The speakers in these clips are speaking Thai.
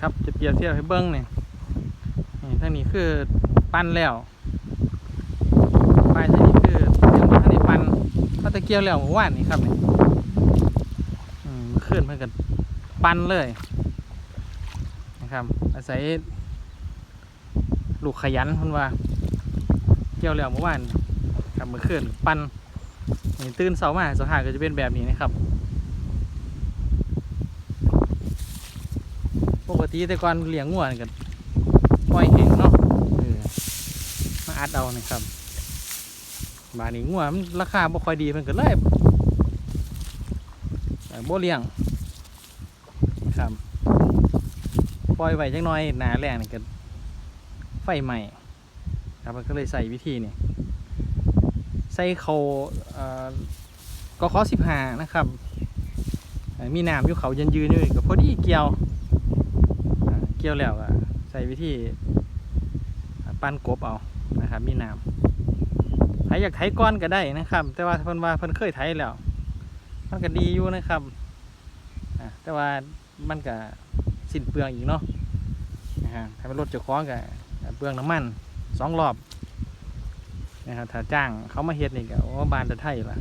ครับจะเปรียบเทียบให้เบิ้งเนี่นี่ทางนี้คือปั้นแล้วป้ายทางนี้คือยังบ่ทันได้ปั้นเขาตะเกียวแล้วเมื่อวานนี่ครับเนี่อืมขึ้นเพื่อนกันปั้นเลยนะครับ อาศัยลูกขยันเพิ่นว่า เกี่ยวแล้วเมื่อวานครับเมื่อคืนปั้นนี่ตื่นเสาร์มาสภาก็จะเป็นแบบนี้นะครับ ปกติแต่ก่อนเลี้ยงงัวนกันปล่อยแห้งเนาะมาอัดเอานะครับบาดนี้งัวมันราคาบ่ค่อยดีเพิ่นก็เลยเอ่อบ่เลี้ยงครับปล่อยไว้จักหน่อยหนาแรงนี่ก็ไฟใหม่ครับมันก็เลยใส่วิธีนี่ใส่เขาเอ่อกขอสิบหานะครับ มีน้ำอยู่เขายืนยืนอยู่นี่ก็พอดีเกี่ยว เกี่ยวแล้วก็ใส่วิธีปั้นกบเอานะครับ มีน้ำใครอยากไถก้อนก็ได้นะครับ แต่ว่าเพิ่นว่าเพิ่นเคยไถแล้วมันก็ดีอยู่นะครับแต่ว่ามันก็สิ้นเปลืองอีกเนาะนะฮะถ้าเป็นรถเจ้าของก็เปลืองน้ำมันสองรอบนะครับถ้าจ้างเขามาเฮ็ดนี่ก็โอ้บานจะไทยละ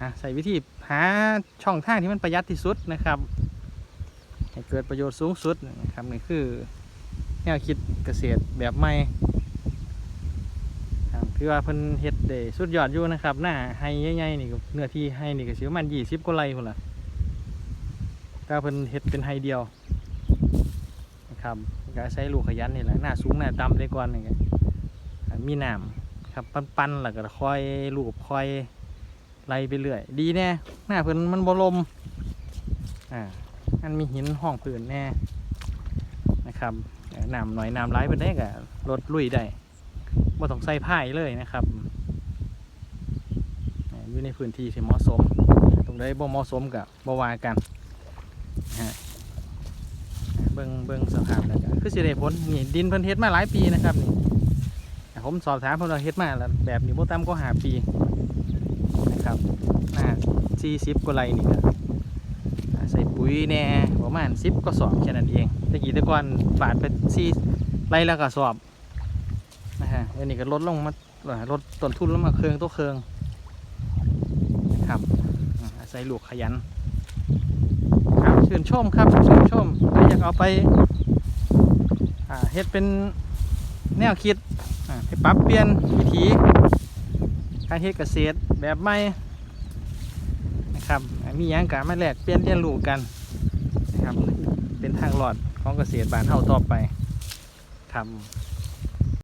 อะใส่วิธีหาช่องทางที่มันประหยัดที่สุดนะครับ ให้เกิดประโยชน์สูงสุดนะครับนี่คือแนวคิดเกษตรแบบใหม่คือว่าเพิ่นเฮ็ดได้สุดยอดอยู่นะครับ หน้าไฮใหญ่ๆนี่เนื้อที่ไฮนี่ก็สิประมาณ20กว่าไร่พุ่นล่ะก็เพิ่นเฮ็ดเป็นไฮเดียวนะครับก็ใช้ลูกขยันนี่แหละหน้าสูงหน้าต่ำได้ก่อนนี่ก็มีน้ำครับปั้นๆแล้วก็ค่อยลูกค่อยไล่ไปเรื่อย ดีแน่หน้าเพิ่นมันบ่ลมอ่า อันมีหินห้องพื้นแน่นะครับน้ำหน่อยน้ำร้ายเป็นได้กับรถลุยได้บ่ต้องใส่ผ้าเลยนะครับอยู่ในพื้นที่ที่เหมาะสม ตรงใดบ่เหมาะสมกับบ่วากันฮะเบิ่งเบิ่งสภาพแล้วกันคือสิได้ผลนี่ดินเพิ่นเฮ็ดมาหลายปีนะครับนี่ผมสอบถามเพิ่นว่าเฮ็ดมาแล้วแบบนี้บ่ต่ำก็หาปีนะครับน่า40กว่าไรนี่ก็ ปุ๋ยแน่ประมาณสิบกระสอบแค่นั้นเองตะกี้ตะกอนฝาดไปสี่ไร่ละกระสอบนะฮะอันนี้ก็ลดลงมาลดต้นทุนลงมาเครื่องตัวเครื่องนะครับอ่าศัยลูกขยันครับชื่นชมครับชื่นชมใครอยากเอาไปอ่าเฮ็ดเป็นแนวคิดอ่าให้ปรับเปลี่ยนวิถีการเฮ็ดเกษตรแบบใหม่นะครับมีหยังกะมาแลกเปลี่ยนเรียนรู้กัน นะครับ เป็นทางหลอดของเกษตรบ้านเฮาต่อไปครับ